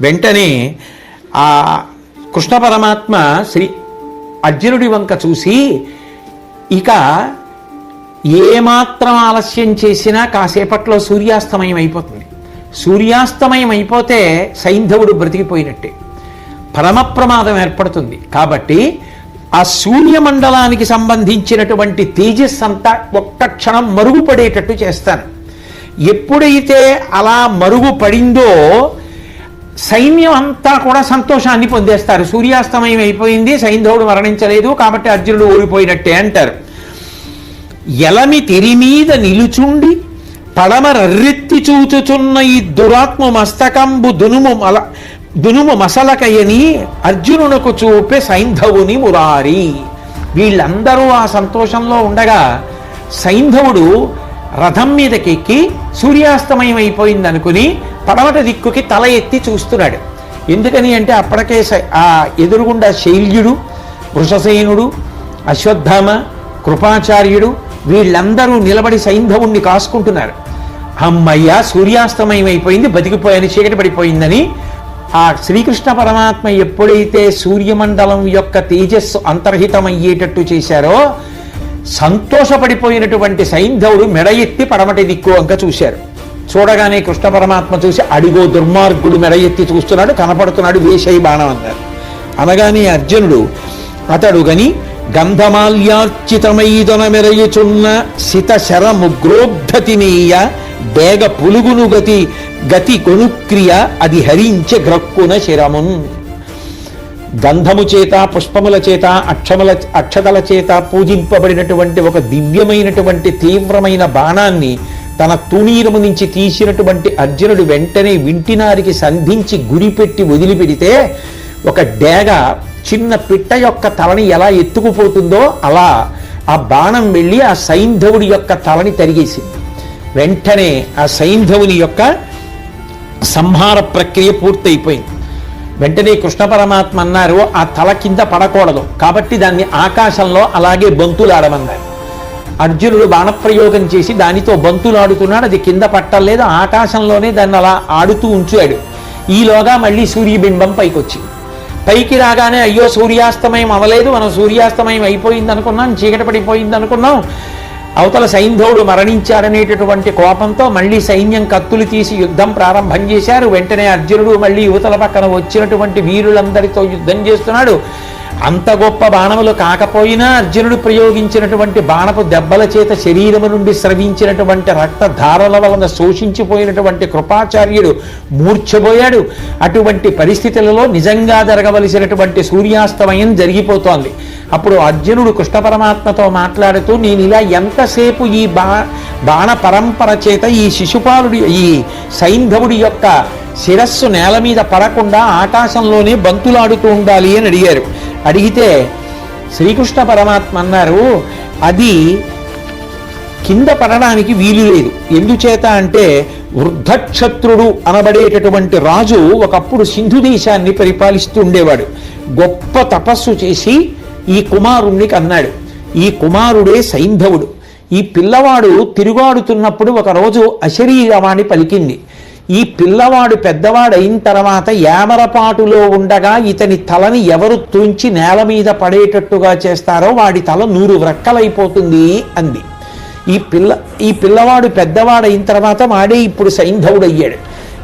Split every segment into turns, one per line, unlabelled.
వెంటనే ఆ కృష్ణ పరమాత్మ శ్రీ అర్జునుడి వంక చూసి ఇక ఏమాత్రం ఆలస్యం చేసినా కాసేపట్లో సూర్యాస్తమయం అయిపోతుంది. సూర్యాస్తమయం అయిపోతే సైంధవుడు బ్రతికిపోయినట్టే. పరమ ప్రమాదం ఏర్పడుతుంది. కాబట్టి ఆ సూర్యమండలానికి సంబంధించినటువంటి తేజస్ అంతా ఒక్క క్షణం మరుగుపడేటట్టు చేస్తాను. ఎప్పుడైతే అలా మరుగుపడిందో సైన్యం అంతా కూడా సంతోషాన్ని పొందేస్తారు. సూర్యాస్తమయం అయిపోయింది సైంధవుడు మరణించలేదు కాబట్టి అర్జునుడు ఓడిపోయినట్టే అంటారు. ఎలమి తెరి మీద నిలుచుండి పడమరర్రెత్తి చూచుచున్న ఈ దురాత్మ మస్తకంబు దునుము మల దునుము మసలకయని అర్జునునకు చూపే సైంధవుని మురారి. వీళ్ళందరూ ఆ సంతోషంలో ఉండగా సైంధవుడు రథం మీదకెక్కి సూర్యాస్తమయం అయిపోయింది అనుకుని పడమట దిక్కుకి తల ఎత్తి చూస్తున్నాడు. ఎందుకని అంటే అప్పటికే ఆ ఎదురుగుండా శైల్యుడు వృషసేనుడు అశ్వత్థామ కృపాచార్యుడు వీళ్ళందరూ నిలబడి సైంధవుణ్ణి కాసుకుంటున్నారు. అమ్మయ్య సూర్యాస్తమయం అయిపోయింది బతికిపోయాని చీకటి పడిపోయిందని ఆ శ్రీకృష్ణ పరమాత్మ ఎప్పుడైతే సూర్యమండలం యొక్క తేజస్సు అంతర్హితమయ్యేటట్టు చేశారో సంతోషపడిపోయినటువంటి సైంధవుడు మెడ ఎత్తి పడమటి దిక్కు అంక చూశారు. చూడగానే కృష్ణ పరమాత్మ చూసి అడిగో దుర్మార్గుడు మెడ ఎత్తి చూస్తున్నాడు కనపడుతున్నాడు వేషయి బాణం అన్నారు. అనగానే అర్జునుడు అతడు గని గంధమాల్యార్చితమైదన మెరయుచున్న సిత శర ముగ్రోద్ధతినీయ బేగ పులుగును గతి గతి కొనుక్రియ అది హరించ గ్రక్కున శరమున్. గంధము చేత పుష్పముల చేత అక్షముల అక్షతల చేత పూజింపబడినటువంటి ఒక దివ్యమైనటువంటి తీవ్రమైన బాణాన్ని తన తుణీరము నుంచి తీసినటువంటి అర్జునుడు వెంటనే వింటినారికి సంధించి గురిపెట్టి వదిలిపెడితే ఒక డేగ చిన్న పిట్ట యొక్క తలని ఎలా ఎత్తుకుపోతుందో అలా ఆ బాణం వెళ్ళి ఆ సైంధవుడి యొక్క తలని తరిగేసింది. వెంటనే ఆ సైంధవుని యొక్క సంహార ప్రక్రియ పూర్తయిపోయింది. వెంటనే కృష్ణ పరమాత్మ అన్నారు ఆ తల కింద పడకూడదు. కాబట్టి దాన్ని ఆకాశంలో అలాగే బంతులాడమన్నారు అర్జునుడు బాణప్రయోగం చేసి దానితో బంతులాడుతున్నాడు. అది కింద పట్టలేదు ఆకాశంలోనే దాన్ని అలా ఆడుతూ ఉంచాడు. ఈలోగా మళ్ళీ సూర్యబింబం పైకి వచ్చింది పైకి రాగానే అయ్యో సూర్యాస్తమయం అవలేదు మనం సూర్యాస్తమయం అయిపోయింది అనుకున్నాం చీకటి పడిపోయింది అనుకున్నాం అవతల సైంధవుడు మరణించాడనేటటువంటి కోపంతో మళ్ళీ సైన్యం కత్తులు తీసి యుద్ధం ప్రారంభం చేశారు. వెంటనే అర్జునుడు మళ్ళీ యువతల పక్కన వచ్చినటువంటి వీరులందరితో యుద్ధం చేస్తున్నాడు. అంత గొప్ప బాణములు కాకపోయినా అర్జునుడు ప్రయోగించినటువంటి బాణపు దెబ్బల చేత శరీరము నుండి స్రవించినటువంటి రక్తధారల వలన శోషించిపోయినటువంటి కృపాచార్యుడు మూర్ఛపోయాడు. అటువంటి పరిస్థితులలో నిజంగా జరగవలసినటువంటి సూర్యాస్తమయం జరిగిపోతోంది. అప్పుడు అర్జునుడు కృష్ణ పరమాత్మతో మాట్లాడుతూ నేను ఇలా ఎంతసేపు ఈ బా బాణ పరంపర చేత ఈ శిశుపాలుడి ఈ సైంధవుడి యొక్క శిరస్సు నేల మీద పడకుండా ఆకాశంలోనే బంతులాడుతూ ఉండాలి అని అడిగారు. అడిగితే శ్రీకృష్ణ పరమాత్మ అన్నారు అది కింద పడడానికి వీలు లేదు. ఎందుచేత అంటే వృద్ధక్షత్రుడు అనబడేటటువంటి రాజు ఒకప్పుడు సింధు దేశాన్ని పరిపాలిస్తూ ఉండేవాడు. గొప్ప తపస్సు చేసి ఈ కుమారుణ్ణి కన్నాడు. ఈ కుమారుడే సైంధవుడు. ఈ పిల్లవాడు తిరుగాడుతున్నప్పుడు ఒకరోజు అశరీరవాణి పలికింది. ఈ పిల్లవాడు పెద్దవాడు అయిన తర్వాత యామరపాటులో ఉండగా ఇతని తలని ఎవరు తుంచి నేల మీద పడేటట్టుగా చేస్తారో వాడి తల నూరు వ్రక్కలైపోతుంది అంది. ఈ పిల్ల ఈ పిల్లవాడు పెద్దవాడు అయిన తర్వాత వాడే ఇప్పుడు సైంధవుడు అయ్యాడు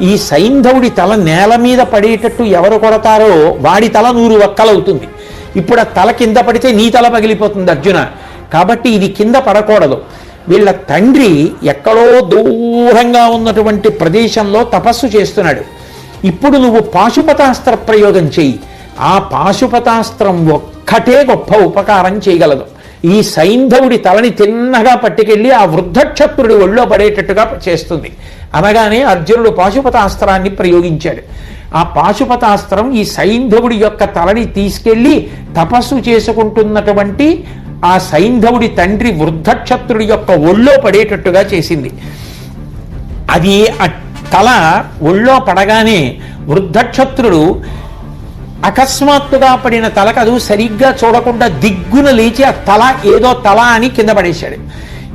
ఈ సైంధవుడి తల నేల మీద పడేటట్టు ఎవరు కొడతారో వాడి తల నూరు వక్కలవుతుంది ఇప్పుడు ఆ తల కింద పడితే నీ తల పగిలిపోతుంది అర్జున. కాబట్టి ఇది కింద పడకూడదు. వీళ్ళ తండ్రి ఎక్కడో దూరంగా ఉన్నటువంటి ప్రదేశంలో తపస్సు చేస్తున్నాడు. ఇప్పుడు నువ్వు పాశుపతాస్త్ర ప్రయోగం చెయ్యి. ఆ పాశుపతాస్త్రం ఒక్కటే గొప్ప ఉపకారం చేయగలదు. ఈ సైంధవుడి తలని తిన్నగా పట్టుకెళ్ళి ఆ వృద్ధక్షత్రుడి ఒళ్ళో పడేటట్టుగా చేస్తుంది. అనగానే అర్జునుడు పాశుపతాస్త్రాన్ని ప్రయోగించాడు. ఆ పాశుపతాస్త్రం ఈ సైంధవుడి యొక్క తలని తీసుకెళ్ళి తపస్సు చేసుకుంటున్నటువంటి ఆ సైంధవుడి తండ్రి వృద్ధక్షత్రుడి యొక్క ఒళ్ళో పడేటట్టుగా చేసింది. అది ఆ తల ఒళ్ళో పడగానే వృద్ధక్షత్రుడు అకస్మాత్తుగా పడిన తలకు సరిగ్గా చూడకుండా దిగ్గున లేచి ఆ తల ఏదో తల అని కింద పడేశాడు.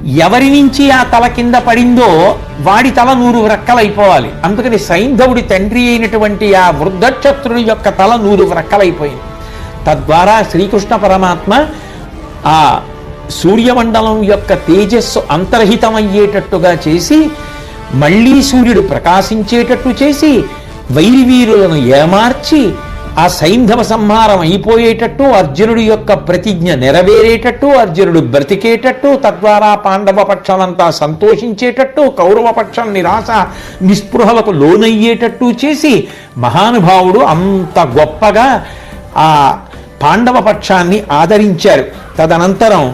ఎవరి నుంచి ఆ తల కింద పడిందో వాడి తల నూరు వ్రక్కలైపోవాలి అందుకని సైంధవుడి తండ్రి అయినటువంటి ఆ వృద్ధక్షత్రుడి యొక్క తల నూరు వ్రక్కలైపోయింది తద్వారా శ్రీకృష్ణ పరమాత్మ ఆ సూర్యమండలం యొక్క తేజస్సు అంతర్హితమయ్యేటట్టుగా చేసి మళ్ళీ సూర్యుడు ప్రకాశించేటట్టు చేసి వైరివీరులను ఏమార్చి ఆ సైంధవ సంహారం అయిపోయేటట్టు అర్జునుడి యొక్క ప్రతిజ్ఞ నెరవేరేటట్టు అర్జునుడు బ్రతికేటట్టు తద్వారా పాండవ పక్షాలంతా సంతోషించేటట్టు కౌరవ పక్షం నిరాశ నిస్పృహలకు లోనయ్యేటట్టు చేసి మహానుభావుడు అంత గొప్పగా ఆ పాండవ పక్షాన్ని ఆదరించారు. తదనంతరం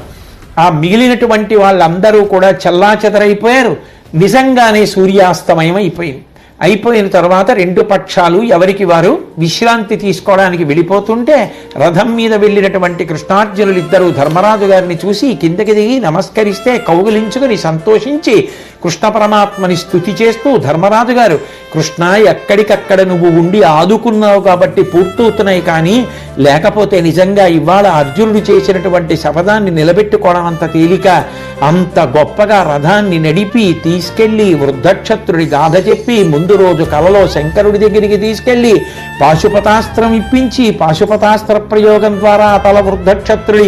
ఆ మిగిలినటువంటి వాళ్ళందరూ కూడా చెల్లాచెదరైపోయారు. నిజంగానే సూర్యాస్తమయం అయిపోయింది అయిపోయిన తర్వాత రెండు పక్షాలు ఎవరికి వారు విశ్రాంతి తీసుకోవడానికి వెళ్ళిపోతుంటే రథం మీద వెళ్ళినటువంటి కృష్ణార్జునులు ఇద్దరు ధర్మరాజు గారిని చూసి కిందకి దిగి నమస్కరిస్తే కౌగులించుకుని సంతోషించి కృష్ణ పరమాత్మని స్థుతి చేస్తూ ధర్మరాజు గారు కృష్ణ ఎక్కడికక్కడ నువ్వు ఉండి ఆదుకున్నావు కాబట్టి పూర్తవుతున్నాయి కానీ లేకపోతే నిజంగా ఇవాళ అర్జునుడు చేసినటువంటి శపథాన్ని నిలబెట్టుకోవడం అంత తేలిక అంత గొప్పగా రథాన్ని నడిపి తీసుకెళ్ళి వృద్ధక్షత్రుడి గాథ చెప్పి ముందు రోజు కలలో శంకరుడి దగ్గరికి తీసుకెళ్ళి పాశుపతాస్త్రం ఇప్పించి పాశుపతాస్త్ర ప్రయోగం ద్వారా తల వృద్ధక్షత్రుడి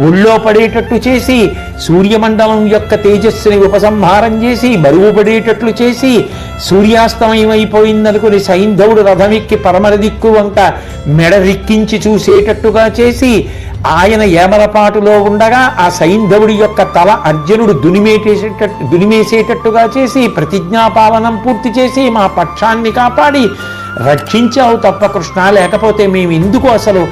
ఒళ్ళో పడేటట్టు చేసి సూర్యమండలం యొక్క తేజస్సుని ఉపసంహారం చేసి బరువు పడేటట్లు చేసి సూర్యాస్తమయం అయిపోయిందనుకుని సైంధవుడు రథమిక్కి పరమర దిక్కు వంక మెడ రిక్కించి చూసేటట్టుగా చేసి ఆయన ఏమరపాటులో ఉండగా ఆ సైంధవుడి యొక్క తల అర్జునుడు దునిమేటేసేటట్టు దునిమేసేటట్టుగా చేసి ప్రతిజ్ఞాపాలనం పూర్తి చేసి మా పక్షాన్ని కాపాడి రక్షించావు తప్ప కృష్ణ లేకపోతే మేము ఎందుకు అసలు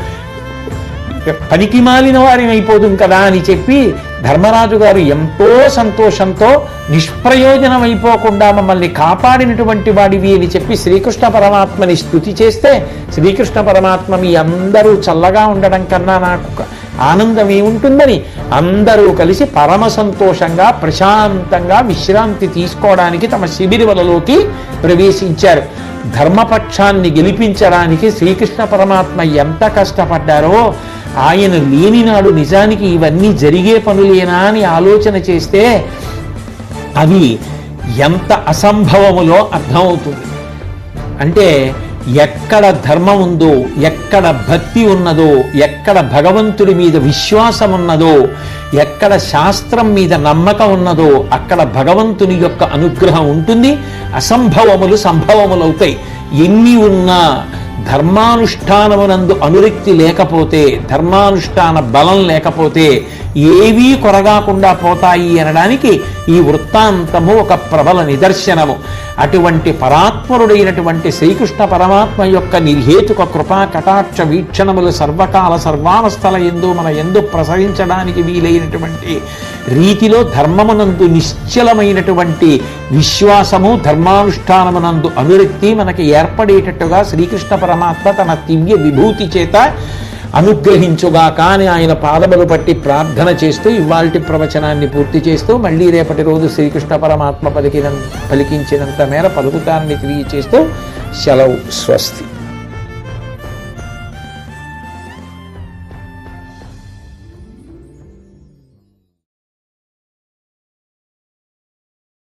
పనికి మాలిన వారిని కదా అని చెప్పి ధర్మరాజు గారు ఎంతో సంతోషంతో నిష్ప్రయోజనం అయిపోకుండా మమ్మల్ని కాపాడినటువంటి వాడివి అని చెప్పి శ్రీకృష్ణ పరమాత్మని స్తుతి చేస్తే శ్రీకృష్ణ పరమాత్మ మీ అందరూ చల్లగా ఉండడం కన్నా నాకు ఆనందం ఏముంటుందని అందరూ కలిసి పరమ సంతోషంగా ప్రశాంతంగా విశ్రాంతి తీసుకోవడానికి తమ శిబిరవలలోకి ప్రవేశించారు. ధర్మపక్షాన్ని గెలిపించడానికి శ్రీకృష్ణ పరమాత్మ ఎంత కష్టపడ్డారో ఆయన లేనినాడు నిజానికి ఇవన్నీ జరిగే పనులేనా అని ఆలోచన చేస్తే అవి ఎంత అసంభవములో అర్థమవుతుంది. అంటే ఎక్కడ ధర్మం ఉందో ఎక్కడ భక్తి ఉన్నదో ఎక్కడ భగవంతుడి మీద విశ్వాసం ఉన్నదో ఎక్కడ శాస్త్రం మీద నమ్మకం ఉన్నదో అక్కడ భగవంతుని యొక్క అనుగ్రహం ఉంటుంది. అసంభవములు సంభవములవుతాయి. ఎన్ని ఉన్నా ధర్మానుష్ఠానమునందు అనురక్తి లేకపోతే ధర్మానుష్ఠాన బలం లేకపోతే ఏవీ కొరగాకుండా పోతాయి అనడానికి ఈ వృత్తాంతము ఒక ప్రబల నిదర్శనము. అటువంటి పరాత్మరుడైనటువంటి శ్రీకృష్ణ పరమాత్మ యొక్క నిర్హేతుక కృపా కటాక్ష వీక్షణములు సర్వకాల సర్వావస్థల ఎందు మన ఎందు ప్రసరించడానికి వీలైనటువంటి రీతిలో ధర్మమునందు నిశ్చలమైనటువంటి విశ్వాసము ధర్మానుష్ఠానమునందు అనురక్తి మనకి ఏర్పడేటట్టుగా శ్రీకృష్ణ పరమాత్మ తన దివ్య విభూతి చేత అనుగ్రహించుగా కానీ ఆయన పాదములు పట్టి ప్రార్థన చేస్తూ ఇవాల్టి ప్రవచనాన్ని పూర్తి చేస్తూ మళ్ళీ రేపటి రోజు శ్రీకృష్ణ పరమాత్మ పలికిన పలికించినంత మేర పలుకుతానని తెలియచేస్తూ సెలవు స్వస్తి.